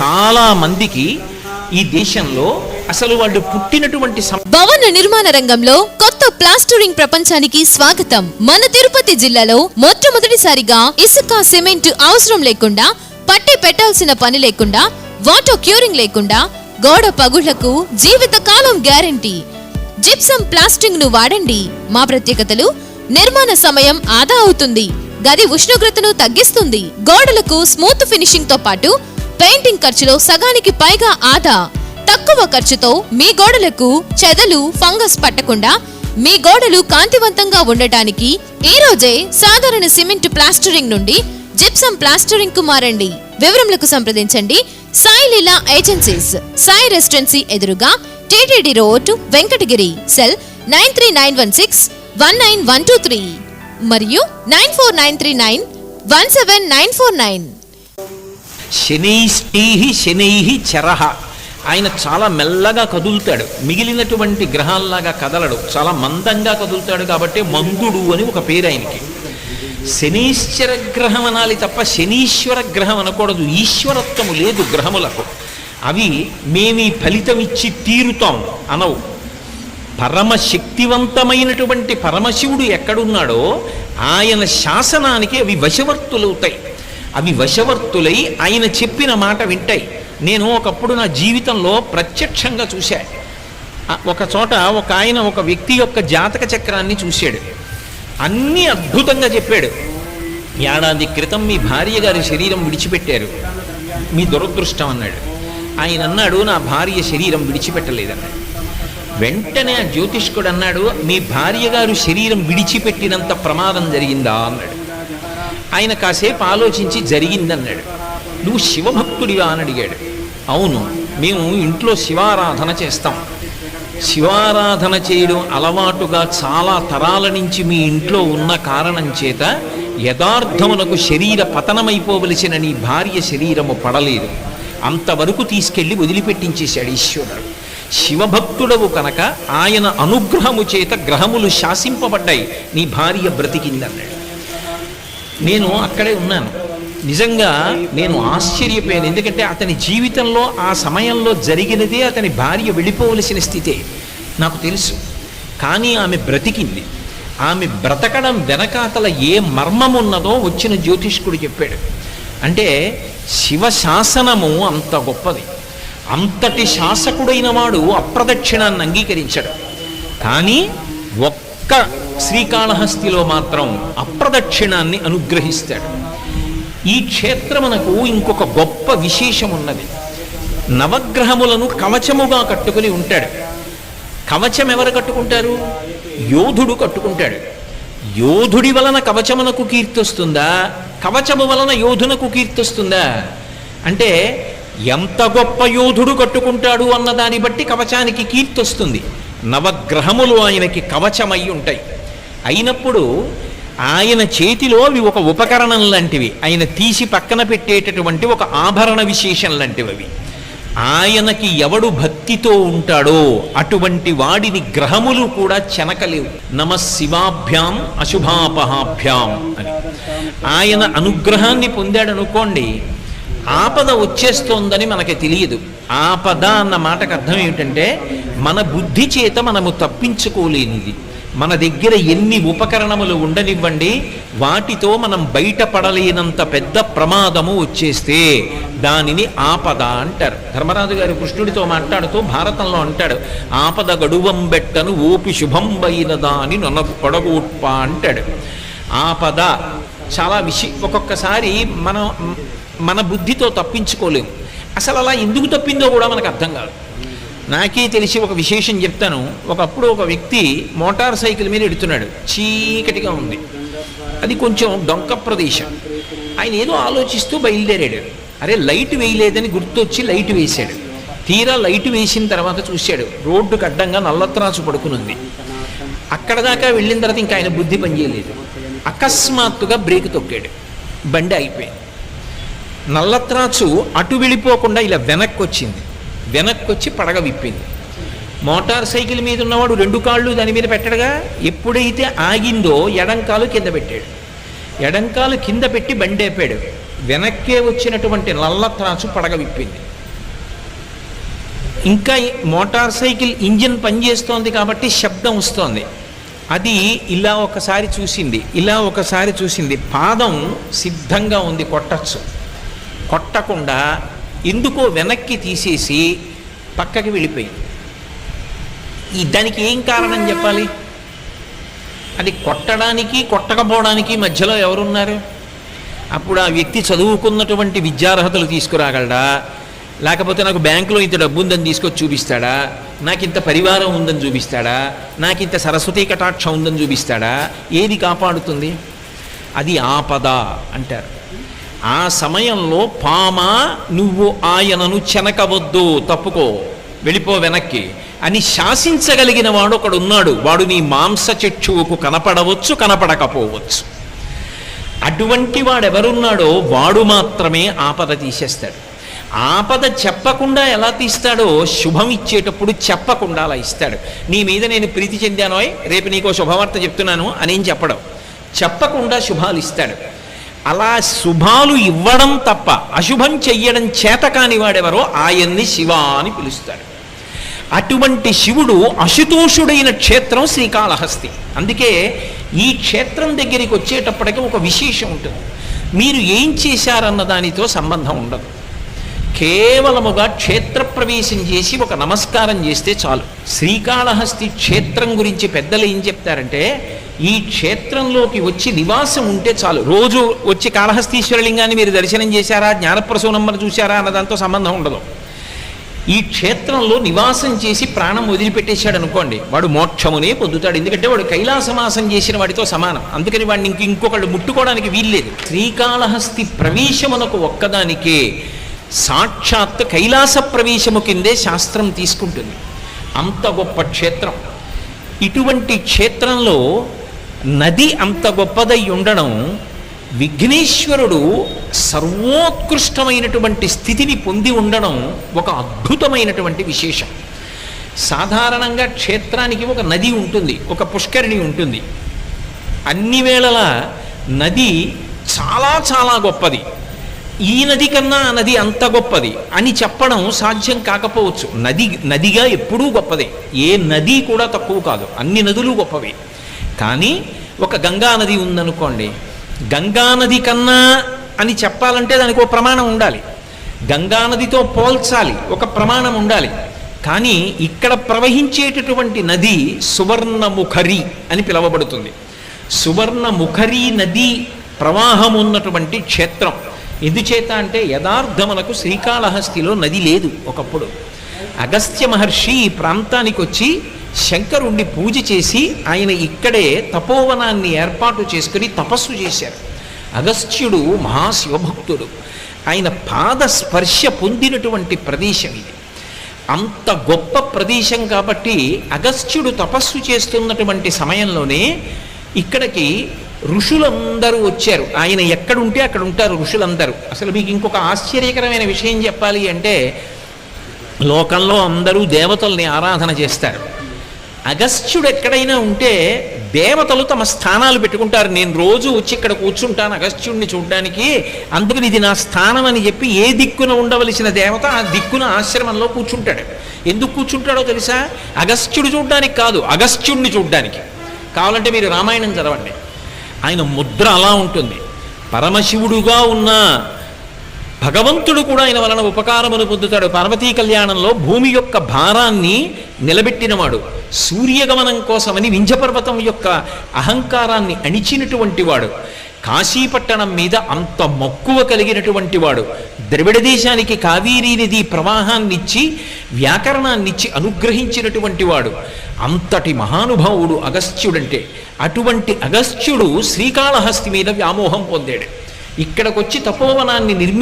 చాలామందికి ఈ దేశంలో అసలు వాళ్ళు పుట్టినటువంటి భవన నిర్మాణ రంగంలో కొత్త ప్లాస్టరింగ్ ప్రపంచానికి స్వాగతం. మన తిరుపతి జిల్లాలో మొట్టమొదటిసారిగా ఇసుక సిమెంట్ అవసరం లేకుండా పట్టి పెట్టాల్సిన పని లేకుండా వాటర్ క్యూరింగ్ లేకుండా గోడ పగుళ్ళకు జీవిత కాలం గ్యారంటీ. జిప్సం ప్లాస్టింగ్ను వాడండి. మా ప్రత్యేకతలు నిర్మాణ సమయం ఆదా అవుతుంది. గది ఉష్ణోగ్రతను తగ్గిస్తుంది. గోడలకు స్మూత్ ఫినిషింగ్తో పాటు పెయింటింగ్ ఖర్చులో సగానికి పైగా ఆదా. తక్కువ ఖర్చుతో మీ గోడలకు చెదలు ఫంగస్ పట్టకుండా మీ గోడలు కాంతివంతంగా ఉండటానికి ఈ రోజే సాధారణ సిమెంట్ ప్లాస్టరింగ్ నుండి జిప్సం ప్లాస్టరింగ్కు మారండి. వివరములకు సంప్రదించండి. సాయి లీలా ఏజెన్సీస్ సాయి రెసిడెన్సీ ఎదురుగా TTD road Venkatagiri cell nine three nine one six one nine one two three. మరియు nine four nine three nine one seven nine four nine. శనైస్తైహి శనై చరహ ఆయన చాలా మెల్లగా కదులుతాడు. మిగిలినటువంటి గ్రహాల్లాగా కదలడు. చాలా మందంగా కదులుతాడు కాబట్టి మందుడు అని ఒక పేరు ఆయనకి. శనీశ్వర గ్రహం అనాలి తప్ప శనీశ్వర గ్రహం అనకూడదు. ఈశ్వరత్వము లేదు గ్రహములకు. అవి మేమీ ఫలితం ఇచ్చి తీరుతాం అనవు. పరమ శక్తివంతమైనటువంటి పరమశివుడు ఎక్కడున్నాడో ఆయన శాసనానికి అవి వశవర్తులవుతాయి. అవి వశవర్తులై ఆయన చెప్పిన మాట వింటాయి నేను ఒకప్పుడు నా జీవితంలో ప్రత్యక్షంగా చూశా. ఒక చోట ఒక ఆయన ఒక వ్యక్తి యొక్క జాతక చక్రాన్ని చూశాడు. అన్నీ అద్భుతంగా చెప్పాడు. ఏడాది క్రితం మీ భార్య గారి శరీరం విడిచిపెట్టారు. మీ దురదృష్టం అన్నాడు. ఆయన అన్నాడు నా భార్య శరీరం విడిచిపెట్టలేదన్నాడు. వెంటనే ఆ జ్యోతిష్కుడు అన్నాడు మీ భార్య గారు శరీరం విడిచిపెట్టినంత ప్రమాదం జరిగిందా? అన్నాడు. ఆయన కాసేపు ఆలోచించి జరిగిందన్నాడు. నువ్వు శివభక్తుడివా? అని అడిగాడు. అవును మేము ఇంట్లో శివారాధన చేస్తాం. శివారాధన చేయడం అలవాటుగా చాలా తరాల నుంచి మీ ఇంట్లో ఉన్న కారణం చేత యథార్థమునకు శరీర పతనమైపోవలసిన నీ భార్య శరీరము పడలేదు. అంతవరకు తీసుకెళ్ళి వదిలిపెట్టించేశాడు ఈశ్వరుడు. శివభక్తుడవు కనుక ఆయన అనుగ్రహము చేత గ్రహములు శాసింపబడ్డాయి. నీ భార్య బ్రతికిందన్నాడు. నేను అక్కడే ఉన్నాను. నిజంగా నేను ఆశ్చర్యపోయాను. ఎందుకంటే అతని జీవితంలో ఆ సమయంలో జరిగినదే అతని భార్య వెళ్ళిపోవలసిన స్థితే. నాకు తెలుసు. కానీ ఆమె బ్రతికింది. ఆమె బ్రతకడం వెనకాతల ఏ మర్మం ఉన్నదో వచ్చిన జ్యోతిష్కుడు చెప్పాడు. అంటే శివ శాసనము అంత గొప్పది. అంతటి శాసకుడైన వాడు అప్రదక్షిణాన్ని అంగీకరించడు. కానీ ఒక్క శ్రీకాళహస్తిలో మాత్రం అప్రదక్షిణాన్ని అనుగ్రహిస్తాడు. ఈ క్షేత్రమునకు ఇంకొక గొప్ప విశేషం ఉన్నది నవగ్రహములను కవచముగా కట్టుకుని ఉంటాడు. కవచం ఎవరు కట్టుకుంటారు? యోధుడు కట్టుకుంటాడు. యోధుడి వలన కవచమునకు కీర్తొస్తుందా? కవచము వలన యోధునకు కీర్తొస్తుందా? అంటే ఎంత గొప్ప యోధుడు కట్టుకుంటాడు అన్న దాన్ని బట్టి కవచానికి కీర్తొస్తుంది. నవగ్రహములు ఆయనకి కవచమై ఉంటాయి. అయినప్పుడు ఆయన చేతిలో అవి ఒక ఉపకరణం లాంటివి ఆయన తీసి పక్కన పెట్టేటటువంటి ఒక ఆభరణ విశేషం లాంటివి అవి ఆయనకి ఎవడు భక్తితో ఉంటాడో అటువంటి వాడిని గ్రహములు కూడా చెనకలేవు. నమ శివాభ్యాం అశుభాపహాభ్యాం అని. ఆయన అనుగ్రహాన్ని పొందాడనుకోండి ఆపద వచ్చేస్తోందని మనకి తెలియదు. ఆపద అన్న మాటకు అర్థం ఏమిటంటే మన బుద్ధి చేత మనము తప్పించుకోలేనిది. మన దగ్గర ఎన్ని ఉపకరణములు ఉండనివ్వండి వాటితో మనం బయటపడలేనంత పెద్ద ప్రమాదము వచ్చేస్తే దానిని ఆపద అంటారు. ధర్మరాజు గారు కృష్ణుడితో మాట్లాడుతూ భారతంలో అంటాడు ఆపద గడువం బెట్టను ఓపి శుభంబైనదా దాని నొన పొడగూట్ప అంటాడు. ఆపద చాలా విషి ఒక్కొక్కసారి మనం మన బుద్ధితో తప్పించుకోలేము. అసలు అలా ఎందుకు తప్పిందో కూడా మనకు అర్థం కాదు. నాకే తెలిసి ఒక విశేషం చెప్తాను. ఒకప్పుడు ఒక వ్యక్తి మోటార్ సైకిల్ మీద ఎడుతున్నాడు. చీకటిగా ఉంది. అది కొంచెం డొంక ప్రదేశం. ఆయన ఏదో ఆలోచిస్తూ బయలుదేరాడు. అరే లైట్ వేయలేదని గుర్తొచ్చి లైట్ వేశాడు. తీరా లైట్ వేసిన తర్వాత చూశాడు. రోడ్డుకు అడ్డంగా నల్లత్రాసు పడుకునుంది. అక్కడ దాకా వెళ్ళిన తర్వాత ఇంకా ఆయన బుద్ధి పనిచేయలేదు. అకస్మాత్తుగా బ్రేక్ తొక్కాడు. బండి అయిపోయింది నల్లత్రాచు అటు వెళ్ళిపోకుండా ఇలా వెనక్కి వచ్చింది వెనక్కి వచ్చి పడగ విప్పింది. మోటార్ సైకిల్ మీద ఉన్నవాడు రెండు కాళ్ళు దాని మీద పెట్టడగా ఎప్పుడైతే ఆగిందో ఎడంకాలు కింద పెట్టాడు. ఎడంకాలు కింద పెట్టి బండేపాడు వెనక్కే వచ్చినటువంటి నల్లత్రాచు పడగ విప్పింది. ఇంకా మోటార్ సైకిల్ ఇంజిన్ పనిచేస్తోంది కాబట్టి శబ్దం వస్తోంది. అది ఇలా ఒకసారి చూసింది ఇలా ఒకసారి చూసింది. పాదం సిద్ధంగా ఉంది కొట్టచ్చు. కొట్టకుండా ఎందుకో వెనక్కి తీసేసి పక్కకి వెళ్ళిపోయింది. ఈ దానికి ఏం కారణం చెప్పాలి? అది కొట్టడానికి కొట్టకపోవడానికి మధ్యలో ఎవరున్నారు? అప్పుడు ఆ వ్యక్తి చదువుకున్నటువంటి విద్యార్హతలు తీసుకురాగలడా? లేకపోతే నాకు బ్యాంకులో ఇంత డబ్బు ఉందని తీసుకొచ్చి చూపిస్తాడా? నాకు ఇంత పరివారం ఉందని చూపిస్తాడా? నాకు ఇంత సరస్వతీ కటాక్షం ఉందని చూపిస్తాడా? ఏది కాపాడుతుంది? అది ఆపద అంటారు. ఆ సమయంలో పామ నువ్వు ఆయనను చెనకవద్దు తప్పుకో వెళ్ళిపో వెనక్కి అని శాసించగలిగిన వాడు ఒకడున్నాడు. వాడు నీ మాంస చక్షువుకు కనపడవచ్చు కనపడకపోవచ్చు. అటువంటి వాడెవరున్నాడో వాడు మాత్రమే ఆపద తీసేస్తాడు. ఆపద చెప్పకుండా ఎలా తీస్తాడో శుభం ఇచ్చేటప్పుడు చెప్పకుండా అలా ఇస్తాడు. నీ మీద నేను ప్రీతి చెందానోయ్ రేపు నీకో శుభవార్త చెప్తున్నాను అనేం చెప్పడం. చెప్పకుండా శుభాలు ఇస్తాడు. అలా శుభాలు ఇవ్వడం తప్ప అశుభం చెయ్యడం చేత కాని వాడెవరో ఆయన్ని శివ అని పిలుస్తాడు. అటువంటి శివుడు అశుతోషుడైన క్షేత్రం శ్రీకాళహస్తి. అందుకే ఈ క్షేత్రం దగ్గరికి వచ్చేటప్పటికి ఒక విశేషం ఉంటుంది. మీరు ఏం చేశారన్న దానితో సంబంధం ఉండదు. కేవలముగా క్షేత్ర ప్రవేశం చేసి ఒక నమస్కారం చేస్తే చాలు. శ్రీకాళహస్తి క్షేత్రం గురించి పెద్దలు ఏం చెప్తారంటే ఈ క్షేత్రంలోకి వచ్చి నివాసం ఉంటే చాలు. రోజు వచ్చి కాళహస్తీశ్వరలింగాన్ని మీరు దర్శనం చేశారా? జ్ఞానప్రసూనమ్మను చూశారా? అన్న దాంతో సంబంధం ఉండదు. ఈ క్షేత్రంలో నివాసం చేసి ప్రాణం వదిలిపెట్టేశాడు అనుకోండి వాడు మోక్షమునే పొందుతాడు. ఎందుకంటే వాడు కైలాసమాసం చేసిన వాడితో సమానం. అందుకని వాడిని ఇంక ఇంకొకళ్ళు ముట్టుకోవడానికి వీల్లేదు. శ్రీకాళహస్తి ప్రవేశమునకు ఒక్కదానికే సాక్షాత్ కైలాస ప్రవేశము కిందే శాస్త్రం తీసుకుంటుంది. అంత గొప్ప క్షేత్రం. ఇటువంటి క్షేత్రంలో నది అంత గొప్పదై ఉండడం విఘ్నేశ్వరుడు సర్వోత్కృష్టమైనటువంటి స్థితిని పొంది ఉండడం ఒక అద్భుతమైనటువంటి విశేషం. సాధారణంగా క్షేత్రానికి ఒక నది ఉంటుంది ఒక పుష్కరిణి ఉంటుంది. అన్ని వేళలా నది చాలా చాలా గొప్పది. ఈ నది కన్నా ఆ నది అంత గొప్పది అని చెప్పడం సాధ్యం కాకపోవచ్చు. నది నదిగా ఎప్పుడూ గొప్పదే. ఏ నది కూడా తక్కువ కాదు. అన్ని నదులు గొప్పవే. కానీ ఒక గంగా నది ఉందనుకోండి గంగా నది కన్నా అని చెప్పాలంటే దానికి ఒక ప్రమాణం ఉండాలి. గంగా నదితో పోల్చాలి ఒక ప్రమాణం ఉండాలి. కానీ ఇక్కడ ప్రవహించేటటువంటి నది సువర్ణముఖరి అని పిలువబడుతుంది. సువర్ణముఖరి నది ప్రవాహం ఉన్నటువంటి క్షేత్రం. ఎందుచేత అంటే యథార్థమునకు శ్రీకాళహస్తిలో నది లేదు ఒకప్పుడు. అగస్త్య మహర్షి ఈ ప్రాంతానికి వచ్చి శంకరుణ్ణి పూజ చేసి ఆయన ఇక్కడే తపోవనాన్ని ఏర్పాటు చేసుకుని తపస్సు చేశారు. అగస్త్యుడు మహాశివభక్తుడు. ఆయన పాద స్పర్శ పొందినటువంటి ప్రదేశం ఇది. అంత గొప్ప ప్రదేశం కాబట్టి అగస్త్యుడు తపస్సు చేస్తున్నటువంటి సమయంలోనే ఇక్కడికి ఋషులందరూ వచ్చారు. ఆయన ఎక్కడుంటే అక్కడ ఉంటారు ఋషులందరూ. అసలు మీకు ఇంకొక ఆశ్చర్యకరమైన విషయం చెప్పాలి అంటే లోకంలో అందరూ దేవతల్ని ఆరాధన చేస్తారు. అగస్త్యుడు ఎక్కడైనా ఉంటే దేవతలు తమ స్థానాలు పెట్టుకుంటారు. నేను రోజు వచ్చి ఇక్కడ కూర్చుంటాను అగస్త్యుడిని చూడడానికి. అందుకని ఇది నా స్థానం అని చెప్పి ఏ దిక్కున ఉండవలసిన దేవత ఆ దిక్కున ఆశ్రమంలో కూర్చుంటాడు. ఎందుకు కూర్చుంటాడో తెలుసా? అగస్త్యుడు చూడడానికి కాదు అగస్త్యుడిని చూడడానికి. కావాలంటే మీరు రామాయణం చదవండి. ఆయన ముద్ర అలా ఉంటుంది. పరమశివుడుగా ఉన్న భగవంతుడు కూడా ఆయన వలన ఉపకారమును పొందుతాడు. పార్వతీ కళ్యాణంలో భూమి యొక్క భారాన్ని నిలబెట్టినవాడు సూర్యగమనం కోసమని వింజపర్వతం యొక్క అహంకారాన్ని అణిచినటువంటి వాడు కాశీపట్టణం మీద అంత మక్కువ కలిగినటువంటి వాడు ద్రవిడ దేశానికి కావేరీ నది ప్రవాహాన్నిచ్చి వ్యాకరణాన్నిచ్చి అనుగ్రహించినటువంటి వాడు అంతటి మహానుభావుడు అగస్త్యుడంటే అటువంటి అగస్త్యుడు శ్రీకాళహస్తి మీద వ్యామోహం పొందాడు. ఇక్కడికొచ్చి తపోవనాన్ని నిర్మి